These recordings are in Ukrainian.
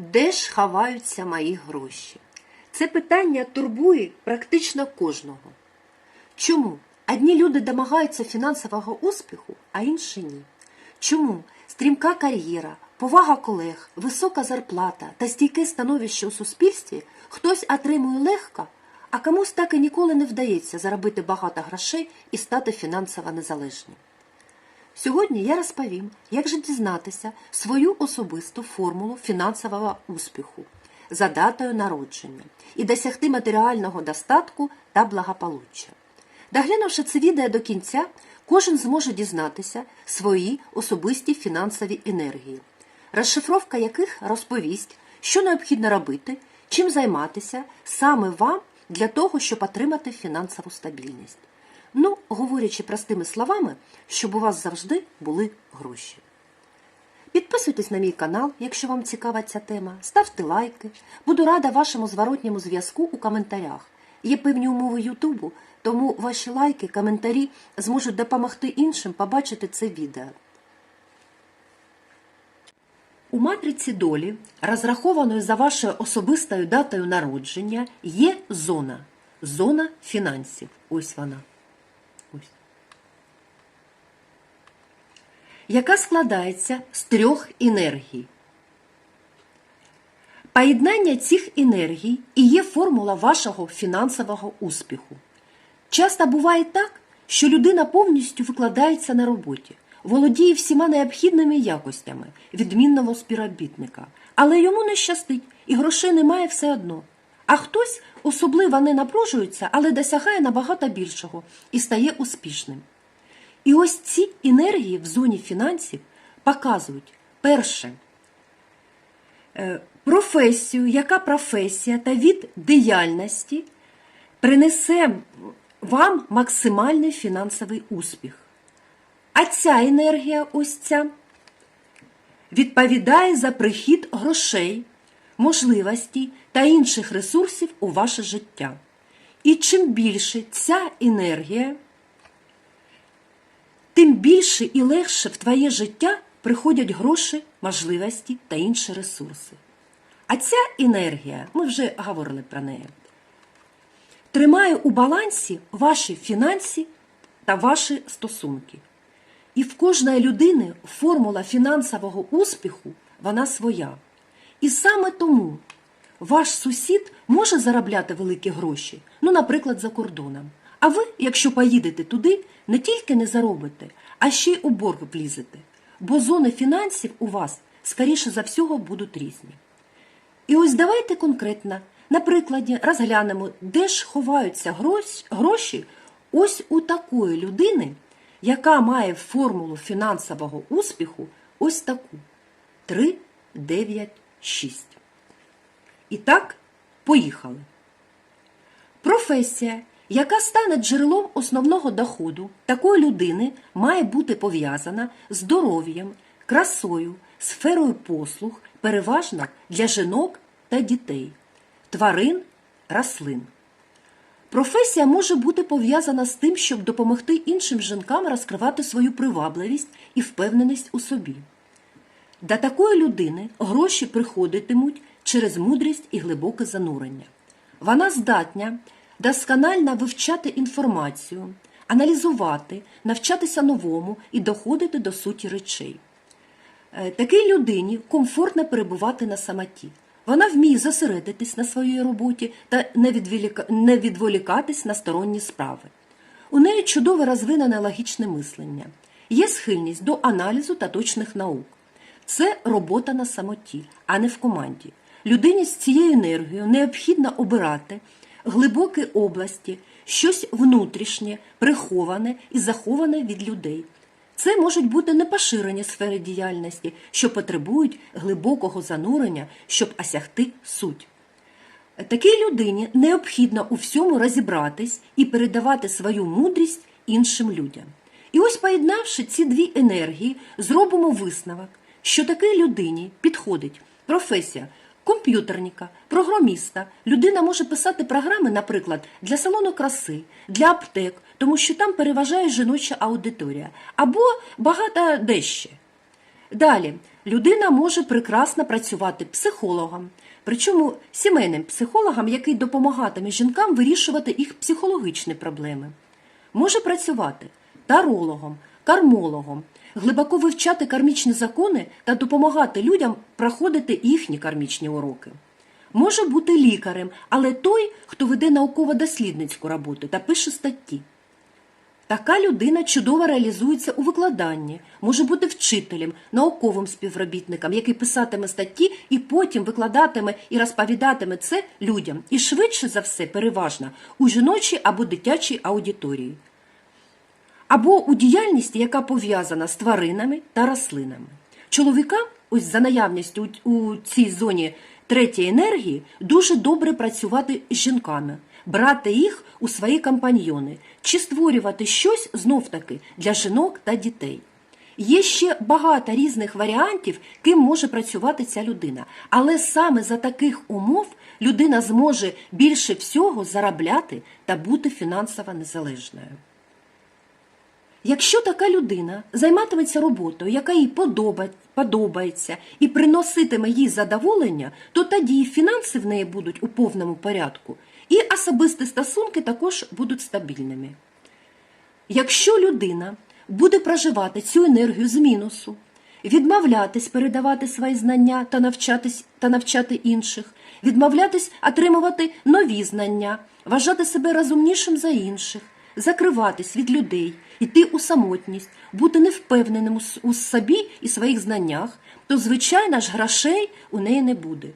Де ж ховаються мої гроші? Це питання турбує практично кожного. Чому одні люди домагаються фінансового успіху, а інші ні? Чому стрімка кар'єра, повага колег, висока зарплата та стійке становище у суспільстві хтось отримує легко, а комусь так і ніколи не вдається заробити багато грошей і стати фінансово незалежним? Сьогодні я розповім, як же дізнатися свою особисту формулу фінансового успіху за датою народження і досягти матеріального достатку та благополуччя. Доглянувши це відео до кінця, кожен зможе дізнатися свої особисті фінансові енергії, розшифровка яких розповість, що необхідно робити, чим займатися саме вам для того, щоб отримати фінансову стабільність. Ну, говорячи простими словами, щоб у вас завжди були гроші. Підписуйтесь на мій канал, якщо вам цікава ця тема, ставте лайки. Буду рада вашому зворотньому зв'язку у коментарях. Є певні умови Ютубу, тому ваші лайки, коментарі зможуть допомогти іншим побачити це відео. У матриці долі, розрахованої за вашою особистою датою народження, є зона. Зона фінансів. Ось вона. Яка складається з трьох енергій. Поєднання цих енергій і є формула вашого фінансового успіху. Часто буває так, що людина повністю викладається на роботі, володіє всіма необхідними якостями відмінного співробітника, але йому не щастить і грошей немає все одно. А хтось особливо не напружується, але досягає набагато більшого і стає успішним. І ось ці енергії в зоні фінансів показують перше е, професію, яка професія та від діяльності принесе вам максимальний фінансовий успіх. А ця енергія, ось ця, відповідає за прихід грошей, можливостей та інших ресурсів у ваше життя. І чим більше ця енергія, тим більше і легше в твоє життя приходять гроші, можливості та інші ресурси. А ця енергія, ми вже говорили про неї, тримає у балансі ваші фінанси та ваші стосунки. І в кожної людини формула фінансового успіху вона своя. І саме тому ваш сусід може заробляти великі гроші, ну, наприклад, за кордоном. А ви, якщо поїдете туди, не тільки не заробите, а ще й у борг влізете. Бо зони фінансів у вас, скоріше за всього, будуть різні. І ось давайте конкретно на прикладі розглянемо, де ж ховаються гроші ось у такої людини, яка має формулу фінансового успіху ось таку 3, 9, 6. І так, поїхали. Професія, яка стане джерелом основного доходу такої людини, має бути пов'язана здоров'ям, красою, сферою послуг, переважно для жінок та дітей, тварин, рослин. Професія може бути пов'язана з тим, щоб допомогти іншим жінкам розкривати свою привабливість і впевненість у собі. До такої людини гроші приходитимуть через мудрість і глибоке занурення. Вона здатня досконально вивчати інформацію, аналізувати, навчатися новому і доходити до суті речей. Е, Такій людині комфортно перебувати на самоті. Вона вміє зосередитись на своїй роботі та не, відволікатись на сторонні справи. У неї чудове розвинене логічне мислення, є схильність до аналізу та точних наук. Це робота на самоті, а не в команді. Людині з цією енергією необхідно обирати глибокі області, щось внутрішнє, приховане і заховане від людей. Це можуть бути непоширені сфери діяльності, що потребують глибокого занурення, щоб осягти суть. Такій людині необхідно у всьому розібратись і передавати свою мудрість іншим людям. І ось, поєднавши ці дві енергії, зробимо висновок, що такій людині підходить професія комп'ютерника, програміста. Людина може писати програми, наприклад, для салону краси, для аптек, тому що там переважає жіноча аудиторія, або багато дещо. Далі, людина може прекрасно працювати психологом, причому сімейним психологом, який допомагатиме жінкам вирішувати їх психологічні проблеми. Може працювати тарологом, кармологом, глибоко вивчати кармічні закони та допомагати людям проходити їхні кармічні уроки. Може бути лікарем, але той, хто веде науково-дослідницьку роботу та пише статті. Така людина чудово реалізується у викладанні, може бути вчителем, науковим співробітником, який писатиме статті і потім викладатиме і розповідатиме це людям. І швидше за все, переважно, у жіночій або дитячій аудиторії. Або у діяльності, яка пов'язана з тваринами та рослинами. Чоловікам, ось за наявністю у цій зоні третьої енергії, дуже добре працювати з жінками, брати їх у свої компаньйони чи створювати щось знов-таки для жінок та дітей. Є ще багато різних варіантів, ким може працювати ця людина. Але саме за таких умов людина зможе більше всього заробляти та бути фінансово незалежною. Якщо така людина займатиметься роботою, яка їй подобається і приноситиме їй задоволення, то тоді і фінанси в неї будуть у повному порядку, і особисті стосунки також будуть стабільними. Якщо людина буде проживати цю енергію з мінусу, відмовлятись передавати свої знання та навчатись та навчати інших, відмовлятись отримувати нові знання, вважати себе розумнішим за інших, закриватись від людей, йти у самотність, бути невпевненим у собі і своїх знаннях, то звичайно ж грошей у неї не буде.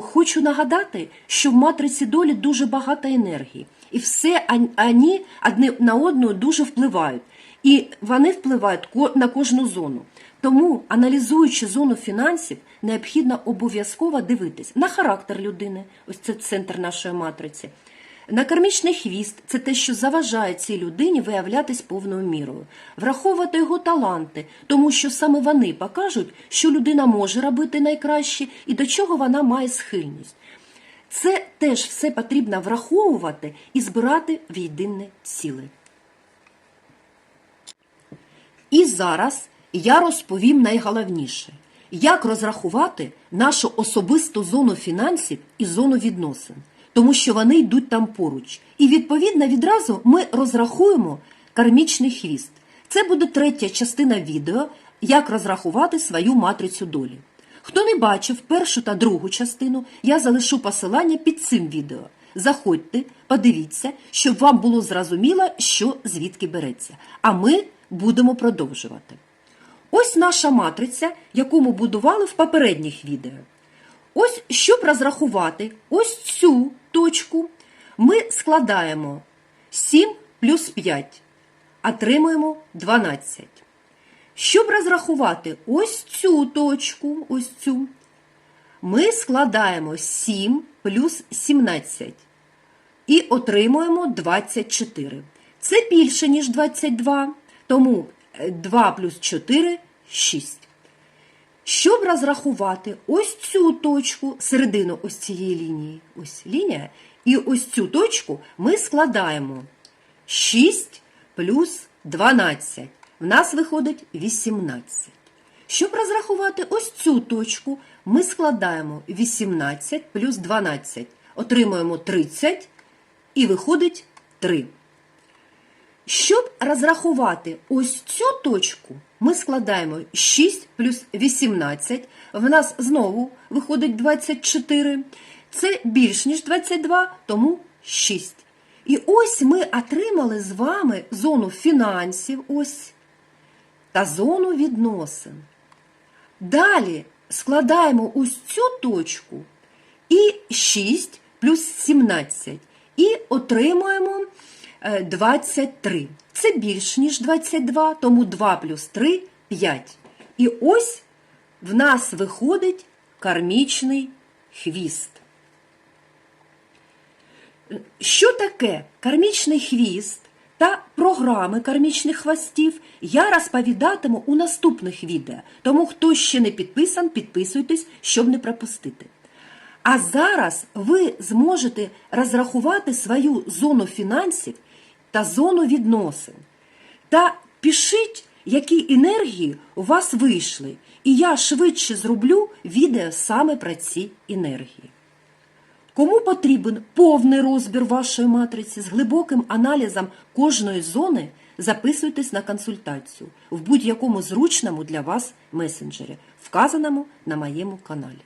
Хочу нагадати, що в матриці долі дуже багато енергії, і все ані одне на одну дуже впливають, і вони впливають на кожну зону. Тому, аналізуючи зону фінансів, необхідно обов'язково дивитись на характер людини, ось це центр нашої матриці. На кармічний хвіст це те, що заважає цій людині виявлятись повною мірою, враховувати його таланти, тому що саме вони покажуть, що людина може робити найкраще і до чого вона має схильність. Це теж все потрібно враховувати і збирати в єдине ціле. І зараз я розповім найголовніше, як розрахувати нашу особисту зону фінансів і зону відносин, тому що вони йдуть там поруч. І відповідно відразу ми розрахуємо кармічний хвіст. Це буде третя частина відео, як розрахувати свою матрицю долі. Хто не бачив першу та другу частину, я залишу посилання під цим відео. Заходьте, подивіться, щоб вам було зрозуміло, що звідки береться. А ми будемо продовжувати. Ось наша матриця, яку ми будували в попередніх відео. Ось, щоб розрахувати ось цю точку, ми складаємо 7 плюс 5, отримуємо 12. Щоб розрахувати ось цю точку, ось цю, ми складаємо 7 плюс 17 і отримуємо 24. Це більше, ніж 22, тому е, 2 плюс 4 – 6. Щоб розрахувати ось цю точку, середину ось цієї лінії, ось лінія, і ось цю точку ми складаємо 6 плюс 12. В нас виходить 18. Щоб розрахувати ось цю точку, ми складаємо 18 плюс 12. Отримуємо 30 і виходить 3. Щоб розрахувати ось цю точку, ми складаємо 6 плюс 18. В нас знову виходить 24. Це більш ніж 22, тому 6. І ось ми отримали з вами зону фінансів, ось, та зону відносин. Далі складаємо ось цю точку і 6 плюс 17. І отримуємо 23. Це більш ніж 22, тому 2 плюс 3 – 5. І ось в нас виходить кармічний хвіст. Що таке кармічний хвіст та програми кармічних хвостів я розповідатиму у наступних відео. Тому хто ще не підписан, підписуйтесь, щоб не пропустити. А зараз ви зможете розрахувати свою зону фінансів та зону відносин. Та пишіть, які енергії у вас вийшли, і я швидше зроблю відео саме про ці енергії. Кому потрібен повний розбір вашої матриці з глибоким аналізом кожної зони, записуйтесь на консультацію в будь-якому зручному для вас месенджері, вказаному на моєму каналі.